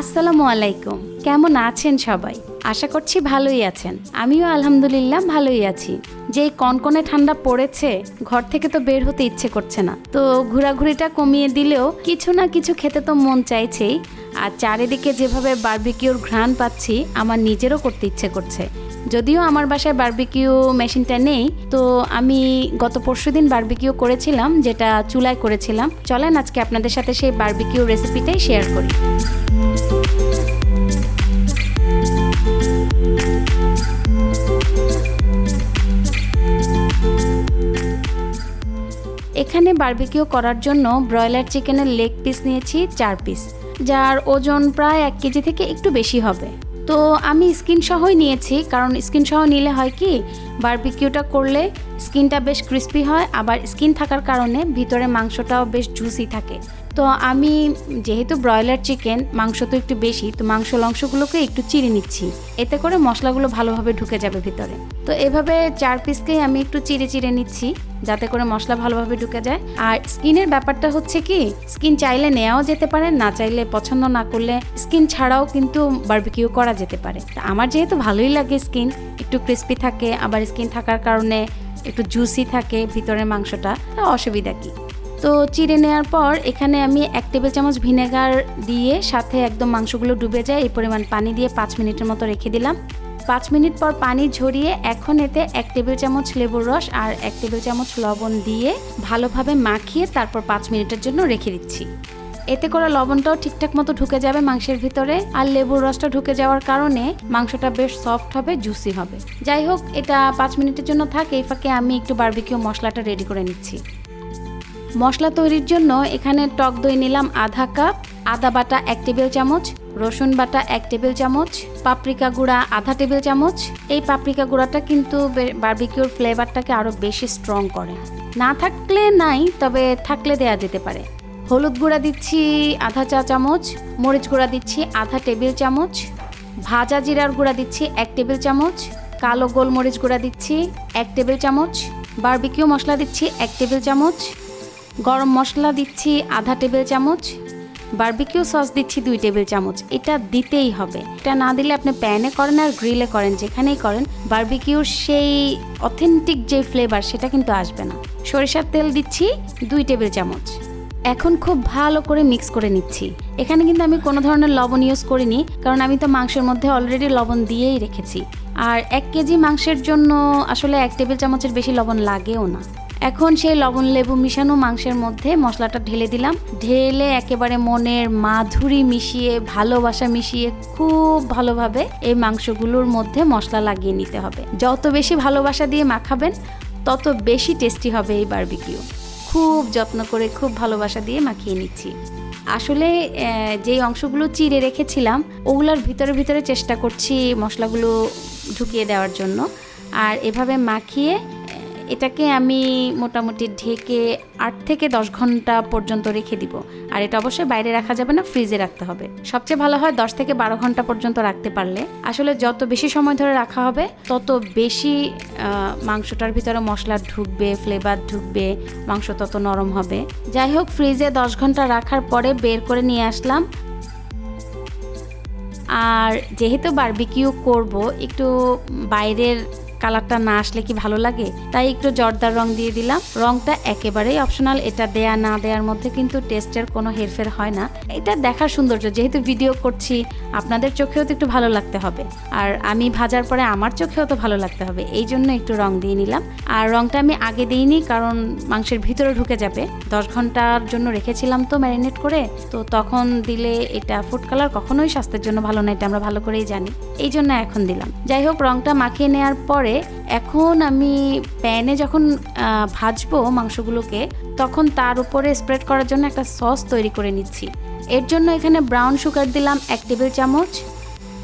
আসসালামু আলাইকুম। কেমন আছেন সবাই? আশা করছি ভালোই আছেন। আমিও আলহামদুলিল্লাহ ভালোই আছি। যেই কনকনে ঠান্ডা পড়েছে, ঘর থেকে তো বের হতে ইচ্ছে করছে না। তো ঘোরাঘুরিটা কমিয়ে দিলেও কিছু না কিছু খেতে তো মন চাইছেই। আর চারিদিকে যেভাবে বারবিকিউর ঘ্রাণ পাচ্ছি, আমার নিজেরও করতে ইচ্ছে করছে। যদিও আমার বাসায় বার্বিকিউ মেশিনটা নেই, তো আমি গত পরশুদিন বারবিকিউ করেছিলাম, যেটা চুলায় করেছিলাম। চলেন আজকে আপনাদের সাথে সেই বার্বিকিউ রেসিপিটাই শেয়ার করি। এখানে বার্বিকিউ করার জন্য ব্রয়লার চিকেনের লেগ পিস নিয়েছি, চার পিস যার ওজন প্রায় এক কেজি থেকে একটু বেশি হবে। তো আমি স্কিন সহই নিয়েছি, কারণ স্কিন সহ নিলে হয় কি বার্বিকিউটা করলে স্কিনটা বেশ ক্রিস্পি হয়, আবার স্কিন থাকার কারণে ভিতরে মাংসটাও বেশ জুসি থাকে। তো আমি যেহেতু ব্রয়লার চিকেন, মাংস তো একটু বেশি, তো মাংস লংসগুলোকে একটু চিড়ে নিচ্ছি। এতে করে মশলাগুলো ভালোভাবে ঢুকে যাবে ভিতরে। তো এভাবে চার পিসকেই আমি একটু চিড়ে চিড়ে নিচ্ছি, যাতে করে মশলা ভালোভাবে ঢুকে যায়। আর স্কিনের ব্যাপারটা হচ্ছে কি, স্কিন চাইলে নেওয়াও যেতে পারে, না চাইলে পছন্দ না করলে স্কিন ছাড়াও কিন্তু বারবিকিউ করা যেতে পারে। আমার যেহেতু ভালোই লাগে স্কিন, একটু ক্রিস্পি থাকে, আবার স্কিন থাকার কারণে একটু জুসি থাকে ভিতরের মাংসটা অসুবিধা কি? তো চিড়ে নেওয়ার পর এখানে আমি এক টেবিল চামচ ভিনেগার দিয়ে সাথে একদম মাংসগুলো ডুবে যায়, এই পরিমাণ পানি দিয়ে পাঁচ মিনিটের মতো রেখে দিলাম। পাঁচ মিনিট পর পানি ঝরিয়ে এখন এতে এক টেবিল চামচ লেবুর রস আর এক টেবিল চামচ লবণ দিয়ে ভালোভাবে মাখিয়ে তারপর পাঁচ মিনিটের জন্য রেখে দিচ্ছি। এতে করে লবণটাও ঠিকঠাক মতো ঢুকে যাবে মাংসের ভিতরে, আর লেবুর রসটা ঢুকে যাওয়ার কারণে মাংসটা বেশ সফট হবে জুসি হবে। যাই হোক, এটা পাঁচ মিনিটের জন্য থাক, এই ফাঁকে আমি একটু বারবিকিউ মশলাটা রেডি করে নিচ্ছি। মশলা তৈরির জন্য এখানে টক দই নিলাম আধা কাপ আদা বাটা এক টেবিল চামচ, রসুন বাটা এক টেবিল চামচ পাপরিকা গুঁড়া আধা টেবিল চামচ। এই পাপরিকা গুঁড়াটা কিন্তু বারবিকিউর ফ্লেভারটাকে আরও বেশি স্ট্রং করে। না থাকলে নাই, তবে থাকলে দেয়া যেতে পারে। হলুদ গুঁড়া দিচ্ছি আধা চা চামচ, মরিচ গুঁড়া দিচ্ছি আধা টেবিল চামচ, ভাজা জিরার গুঁড়া দিচ্ছি এক টেবিল চামচ, কালো গোলমরিচ গুঁড়া দিচ্ছি এক টেবিল চামচ, বারবিকিউ মশলা দিচ্ছি এক টেবিল চামচ, গরম মশলা দিচ্ছি আধা টেবিল চামচ, বারবিকিউ সস দিচ্ছি দুই টেবিল চামচ। এটা দিতেই হবে। এটা না দিলে আপনি প্যানে করেন আর গ্রিলে করেন, যেখানেই করেন, বারবিকিউর সেই অথেন্টিক যে ফ্লেভার সেটা কিন্তু আসবে না। সরিষার তেল দিচ্ছি দুই টেবিল চামচ। এখন খুব ভালো করে মিক্স করে নিচ্ছি। এখানে কিন্তু আমি কোনো ধরনের লবণ ইউজ করিনি, কারণ আমি তো মাংসের মধ্যে অলরেডি লবণ দিয়েই রেখেছি। আর এক কেজি মাংসের জন্য আসলে এক টেবিল চামচের বেশি লবণ লাগেও না। এখন সেই লবণ লেবু মিশানো মাংসের মধ্যে মশলাটা ঢেলে দিলাম। ঢেলে একেবারে মনের মাধুরী মিশিয়ে, ভালোবাসা মিশিয়ে খুব ভালোভাবে এই মাংসগুলোর মধ্যে মশলা লাগিয়ে নিতে হবে। যত বেশি ভালোবাসা দিয়ে মাখাবেন, তত বেশি টেস্টি হবে এই বারবিকিউ খুব যত্ন করে, খুব ভালোবাসা দিয়ে মাখিয়ে নিচ্ছি। আসলে যেই অংশগুলো চিড়ে রেখেছিলাম, ওগুলোর ভিতরে ভিতরে চেষ্টা করছি মশলাগুলো ঢুকিয়ে দেওয়ার জন্য। আর এভাবে মাখিয়ে এটাকে আমি মোটামুটি ঢেকে আট থেকে দশ ঘণ্টা পর্যন্ত রেখে দিব। আর এটা অবশ্যই বাইরে রাখা যাবে না, ফ্রিজে রাখতে হবে। সবচেয়ে ভালো হয় দশ থেকে বারো ঘণ্টা পর্যন্ত রাখতে পারলে। আসলে যত বেশি সময় ধরে রাখা হবে, তত বেশি মাংসটার ভিতরে মশলা ঢুকবে ফ্লেভার ঢুকবে, মাংস তত নরম হবে। যাই হোক, ফ্রিজে দশ ঘণ্টা রাখার পরে বের করে নিয়ে আসলাম। আর যেহেতু বারবিকিউ করব, একটু বাইরের কালারটা না আসলে কি ভালো লাগে? তাই একটু জর্দার রং দিয়ে দিলাম। রংটা একেবারেই অপশনাল এটা দেয়া না দেওয়ার মধ্যে কিন্তু টেস্টের কোনো হেরফের হয় না। এটা দেখার সৌন্দর্য। যেহেতু ভিডিও করছি, আপনাদের চোখেও তো একটু ভালো লাগতে হবে। আর আমি ভাজার পরে আমার চোখেও তো ভালো লাগতে হবে। এই জন্য একটু রং দিয়ে নিলাম। আর রংটা আমি আগে দিইনি, কারণ মাংসের ভিতরে ঢুকে যাবে। দশ ঘণ্টার জন্য রেখেছিলাম তো ম্যারিনেট করে। তো তখন দিলে এটা ফুড কালার কখনোই স্বাস্থ্যের জন্য ভালো না, এটা আমরা ভালো করেই জানি। এই জন্য এখন দিলাম। যাই হোক, রংটা মাখিয়ে নেওয়ার পরে এখন আমি প্যানে যখন ভাজবো মাংসগুলোকে, তখন তার উপরে স্প্রেড করার জন্য একটা সস তৈরি করে নিচ্ছি। এর জন্য এখানে ব্রাউন সুগার দিলাম এক টেবিল চামচ,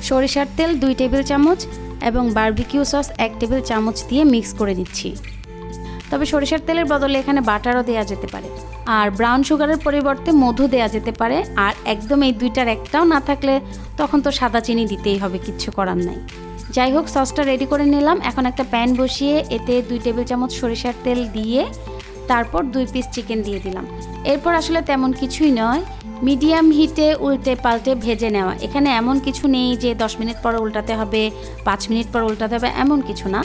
সরিষার তেল দুই টেবিল চামচ এবং বারবিকিউ সস এক টেবিল চামচ দিয়ে মিক্স করে নিচ্ছি। তবে সরিষার তেলের বদলে এখানে বাটারও দেওয়া যেতে পারে। আর ব্রাউন সুগারের পরিবর্তে মধু দেওয়া যেতে পারে। আর একদম এই দুইটার একটাও না থাকলে তখন তো সাদা চিনি দিতেই হবে, কিচ্ছু করার নাই। যাই হোক সসটা রেডি করে নিলাম। এখন একটা প্যান বসিয়ে এতে দুই টেবিল চামচ সরিষার তেল দিয়ে তারপর দুই পিস চিকেন দিয়ে দিলাম। এরপর আসলে তেমন কিছুই নয়। মিডিয়াম হিটে উল্টে পাল্টে ভেজে নেওয়া। এখানে এমন কিছু নেই যে দশ মিনিট পর উল্টাতে হবে, পাঁচ মিনিট পর উল্টাতে হবে, এমন কিছু না।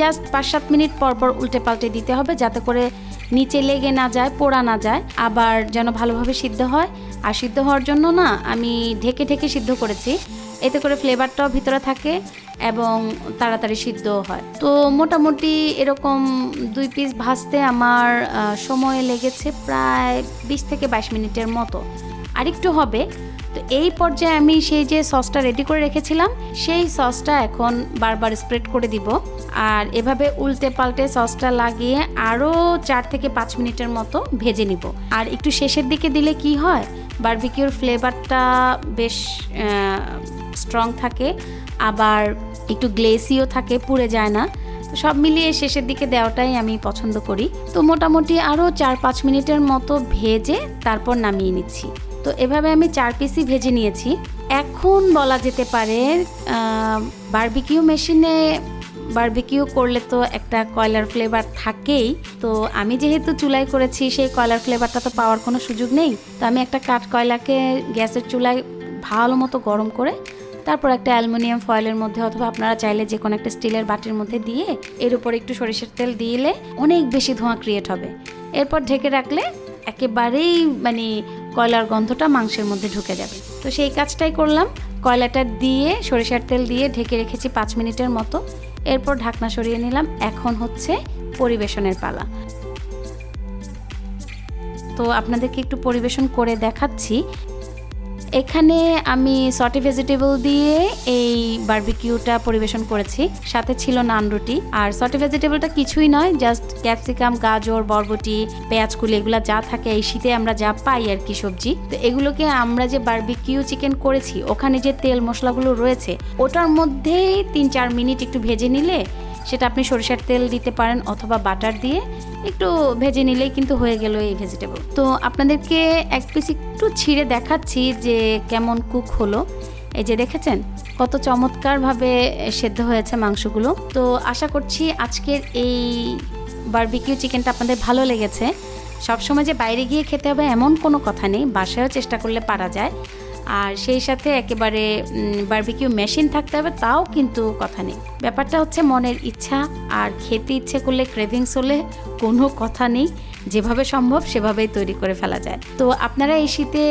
জাস্ট পাঁচ সাত মিনিট পর পর উল্টে পাল্টে দিতে হবে যাতে করে নিচে লেগে না যায়, পোড়া না যায়, আবার যেন ভালোভাবে সিদ্ধ হয়। আর সিদ্ধ হওয়ার জন্য না, আমি ঢেকে ঢেকে সিদ্ধ করেছি। এতে করে ফ্লেভারটাও ভিতরে থাকে। এবং তাড়াতাড়ি সিদ্ধও হয়। তো মোটামুটি এরকম দুই পিস ভাজতে আমার সময় লেগেছে প্রায় বিশ থেকে বাইশ মিনিটের মতো। আরেকটু হবে, তো এই পর্যায়ে আমি সেই যে সসটা রেডি করে রেখেছিলাম, সেই সসটা এখন বারবার স্প্রেড করে দিব। আর এভাবে উল্টে পাল্টে সসটা লাগিয়ে আরও চার থেকে পাঁচ মিনিটের মতো ভেজে নিব। আর একটু শেষের দিকে দিলে কি হয় বারবিকিউর ফ্লেভারটা বেশ স্ট্রং থাকে। আবার একটু গ্লেসিও থাকে, পুড়ে যায় না। সব মিলিয়ে শেষের দিকে দেওয়াটাই আমি পছন্দ করি। তো মোটামুটি আরও চার পাঁচ মিনিটের মতো ভেজে তারপর নামিয়ে নিচ্ছি। তো এভাবে আমি চার পিসই ভেজে নিয়েছি। এখন বলা যেতে পারে বারবিকিউ মেশিনে বারবিকিউ করলে তো একটা কয়লার ফ্লেভার থাকেই। তো আমি যেহেতু চুলায় করেছি, সেই কয়লার ফ্লেভারটা তো পাওয়ার কোনো সুযোগ নেই। তো আমি একটা কাঠ কয়লাকে গ্যাসের চুলায় ভালো মতো গরম করে তারপর একটা অ্যালুমিনিয়াম ফয়েলের মধ্যে অথবা আপনারা চাইলে যে কোনো একটা স্টিলের বাটির মধ্যে দিয়ে এর উপর একটু সরিষার তেল দিলে অনেক বেশি ধোঁয়া ক্রিয়েট হবে। এরপর ঢেকে রাখলে একেবারেই মানে কয়লার গন্ধটা মাংসের মধ্যে ঢুকে যাবে। তো সেই কাজটাই করলাম। কয়লাটা দিয়ে, সরিষার তেল দিয়ে ঢেকে রেখেছি পাঁচ মিনিটের মতো। এরপর ঢাকনা সরিয়ে নিলাম। এখন হচ্ছে পরিবেশনের পালা। তো আপনাদেরকে একটু পরিবেশন করে দেখাচ্ছি। এখানে আমি সটি ভেজিটেবল দিয়ে এই বারবিকিউটা পরিবেশন করেছি। সাথে ছিল নান রুটি। আর সটি ভেজিটেবলটা কিছুই নয়, জাস্ট ক্যাপসিকাম, গাজর, বরবটি পেঁয়াজকুলি এগুলো যা থাকে এই শীতে আমরা যা পাই আর কি সবজি। তো এগুলোকে আমরা যে বারবিকিউ চিকেন করেছি, ওখানে যে তেল মশলাগুলো রয়েছে, ওটার মধ্যেই তিন চার মিনিট একটু ভেজে নিলে সেটা আপনি সরিষার তেল দিতে পারেন অথবা বাটার দিয়ে। একটু ভেজে নিলেই কিন্তু হয়ে গেল এই ভেজিটেবল তো আপনাদেরকে এক পিস একটু ছিঁড়ে দেখাচ্ছি যে কেমন কুক হলো। এই যে দেখেছেন, কত চমৎকারভাবে সেদ্ধ হয়েছে মাংসগুলো। তো আশা করছি আজকের এই বারবিকিউ চিকেনটা আপনাদের ভালো লেগেছে। সবসময় যে বাইরে গিয়ে খেতে হবে এমন কোনো কথা নেই, বাসায়ও চেষ্টা করলে পারা যায়। আর সেই সাথে একেবারে বারবিকিউ মেশিন থাকতে হবে, তাও কিন্তু কথা নেই। ব্যাপারটা হচ্ছে মনের ইচ্ছা আর খেতে ইচ্ছে করলে ক্রেভিংস হলে কোনো কথা নেই। যেভাবে সম্ভব সেভাবেই তৈরি করে ফেলা যায়। তো আপনারা এই শীতে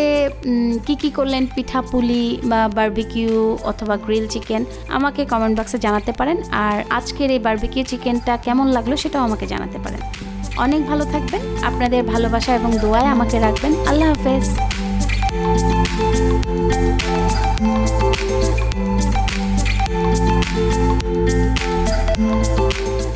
কি কি করলেন? পিঠা পুলি বা বারবিকিউ অথবা গ্রিল চিকেন আমাকে কমেন্ট বক্সে জানাতে পারেন। আর আজকের এই বারবিকিউ চিকেনটা কেমন লাগল সেটাও আমাকে জানাতে পারেন। অনেক ভালো থাকবেন। আপনাদের ভালোবাসা এবং দোয়ায় আমাকে রাখবেন। আল্লাহ হাফেজ। Thank you.